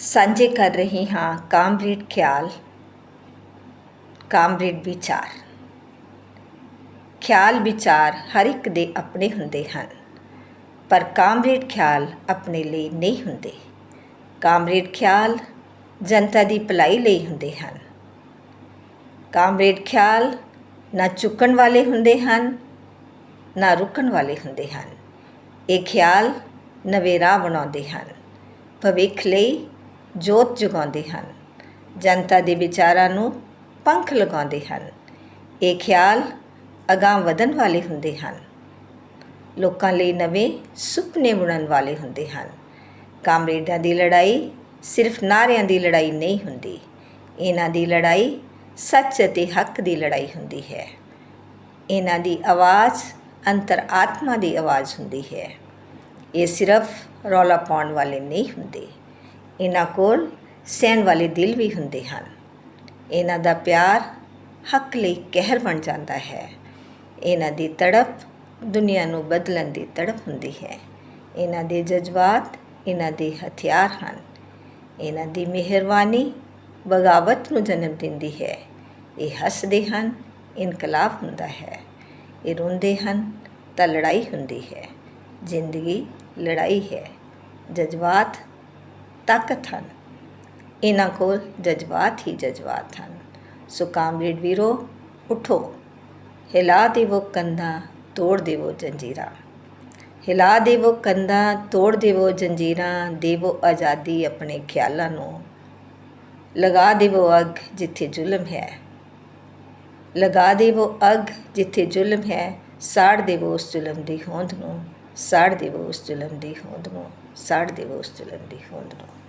ਸਾਂਝੇ ਕਰ ਰਹੀ ਹਾਂ ਕਾਮਰੇਡ ਖਿਆਲ, ਕਾਮਰੇਡ ਵਿਚਾਰ। ਖਿਆਲ ਵਿਚਾਰ ਹਰ ਇੱਕ ਦੇ ਆਪਣੇ ਹੁੰਦੇ ਹਨ, ਪਰ ਕਾਮਰੇਡ ਖਿਆਲ ਆਪਣੇ ਲਈ ਨਹੀਂ ਹੁੰਦੇ। ਕਾਮਰੇਡ ਖਿਆਲ ਜਨਤਾ ਦੀ ਭਲਾਈ ਲਈ ਹੁੰਦੇ ਹਨ। ਕਾਮਰੇਡ ਖਿਆਲ ਨਾ ਚੁੱਕਣ ਵਾਲੇ ਹੁੰਦੇ ਹਨ, ਨਾ ਰੁਕਣ ਵਾਲੇ ਹੁੰਦੇ ਹਨ। ਇਹ ਖਿਆਲ ਨਵੇਂ ਰਾਹ ਬਣਾਉਂਦੇ ਹਨ। ਭਵਿੱਖ ਲਈ ਜੋਤ ਜਗਾਉਂਦੇ ਹਨ। ਜਨਤਾ ਦੇ ਵਿਚਾਰਾਂ ਨੂੰ ਪੰਖ ਲਗਾਉਂਦੇ ਹਨ। ਇਹ ਖਿਆਲ ਅਗਾਂਹ ਵਧਣ ਵਾਲੇ ਹੁੰਦੇ ਹਨ। ਲੋਕਾਂ ਲਈ ਨਵੇਂ ਸੁਪਨੇ ਬੁਣਨ ਵਾਲੇ ਹੁੰਦੇ ਹਨ। ਕਾਮਰੇਡਾਂ ਦੀ ਲੜਾਈ ਸਿਰਫ ਨਾਰਿਆਂ ਦੀ ਲੜਾਈ ਨਹੀਂ ਹੁੰਦੀ। ਇਹਨਾਂ ਦੀ ਲੜਾਈ ਸੱਚ ਅਤੇ ਹੱਕ ਦੀ ਲੜਾਈ ਹੁੰਦੀ ਹੈ। ਇਹਨਾਂ ਦੀ ਆਵਾਜ਼ ਅੰਤਰ ਆਤਮਾ ਦੀ ਆਵਾਜ਼ ਹੁੰਦੀ ਹੈ। ਇਹ ਸਿਰਫ ਰੌਲਾ ਪਾਉਣ ਵਾਲੇ ਨਹੀਂ ਹੁੰਦੇ। ਇਹਨਾਂ ਕੋਲ ਸਹਿਣ ਵਾਲੇ ਦਿਲ ਵੀ ਹੁੰਦੇ ਹਨ। ਇਹਨਾਂ ਦਾ ਪਿਆਰ ਹੱਕ ਲਈ ਕਹਿਰ ਬਣ ਜਾਂਦਾ ਹੈ। ਇਹਨਾਂ ਦੀ ਤੜਪ ਦੁਨੀਆ ਨੂੰ ਬਦਲਣ ਦੀ ਤੜਪ ਹੁੰਦੀ ਹੈ। ਇਹਨਾਂ ਦੇ ਜਜ਼ਬਾਤ ਇਹਨਾਂ ਦੇ ਹਥਿਆਰ ਹਨ। ਇਹਨਾਂ ਦੀ ਮਿਹਰਬਾਨੀ ਬਗਾਵਤ ਨੂੰ ਜਨਮ ਦਿੰਦੀ ਹੈ। ਇਹ ਹੱਸਦੇ ਹਨ, ਇਨਕਲਾਬ ਹੁੰਦਾ ਹੈ। ਇਹ ਰੋਂਦੇ ਹਨ, ਤਾਂ ਲੜਾਈ ਹੁੰਦੀ ਹੈ। ਜ਼ਿੰਦਗੀ ਲੜਾਈ ਹੈ। ਜਜ਼ਬਾਤ ਤਾਕਤ ਹਨ। ਇਹਨਾਂ ਕੋਲ ਜਜ਼ਬਾਤ ਹੀ ਜਜ਼ਬਾਤ ਹਨ। ਸੋ ਕਾਮਰੇਡ ਵੀਰੋ, ਉਠੋ। ਹਿਲਾ ਦੇਵੋ ਕੰਧਾਂ, ਤੋੜ ਦੇਵੋ ਜੰਜੀਰਾਂ। ਹਿਲਾ ਦੇਵੋ ਕੰਧਾਂ, ਤੋੜ ਦੇਵੋ ਜੰਜੀਰਾਂ, ਦੇਵੋ ਆਜ਼ਾਦੀ ਆਪਣੇ ਖਿਆਲਾਂ ਨੂੰ। ਲਗਾ ਦੇਵੋ ਅੱਗ ਜਿੱਥੇ ਜ਼ੁਲਮ ਹੈ। ਲਗਾ ਦੇਵੋ ਅੱਗ ਜਿੱਥੇ ਜ਼ੁਲਮ ਹੈ, ਸਾੜ ਦੇਵੋ ਉਸ ਜ਼ੁਲਮ ਦੀ ਹੋਂਦ ਨੂੰ। ਸਾੜ ਦੇਵੋ ਉਸ ਜ਼ੁਲਮ ਦੀ ਹੋਂਦ ਨੂੰ। ਸਾੜ ਦੇਵੋ ਉਸ ਜ਼ੁਲਮ ਦੀ ਹੋਂਦ ਨੂੰ।